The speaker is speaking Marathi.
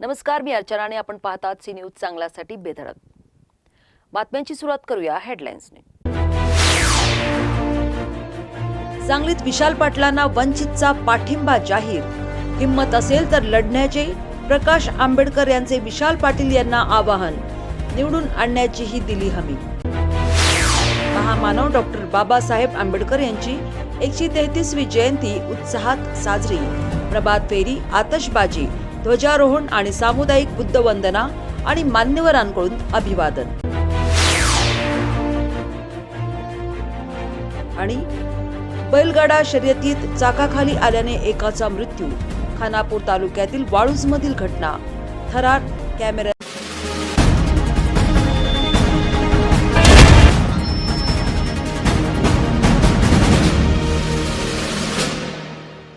नमस्कार मी अर्चना आणि आपण पाहतात सी न्यूज चांगल्यासाठी बेधडक. बातम्यांची सुरुवात करूया हेडलाईन्सने सांगलीत विशाल पाटलांना वंचितचा पाठिंबा जाहीर. हिंमत असेल तर लढण्याचे प्रकाश आंबेडकर यांचे विशाल पाटील यांना आवाहन. निवडून आणण्याचीही दिली हमी. महामानव डॉक्टर बाबासाहेब आंबेडकर यांची एकशे तेहतीसवी जयंती उत्साहात साजरी. प्रभात फेरी आतषबाजी. ध्वजारोहण आणि सामुदायिक बुद्ध वंदना आणि मान्यवरांकडून अभिवादन आणि बैलगाडा शर्यतीत चाकाखाली आल्याने एकाचा मृत्यू खानापूर तालुक्यातील वाळूजमधील घटना थरार कॅमेरा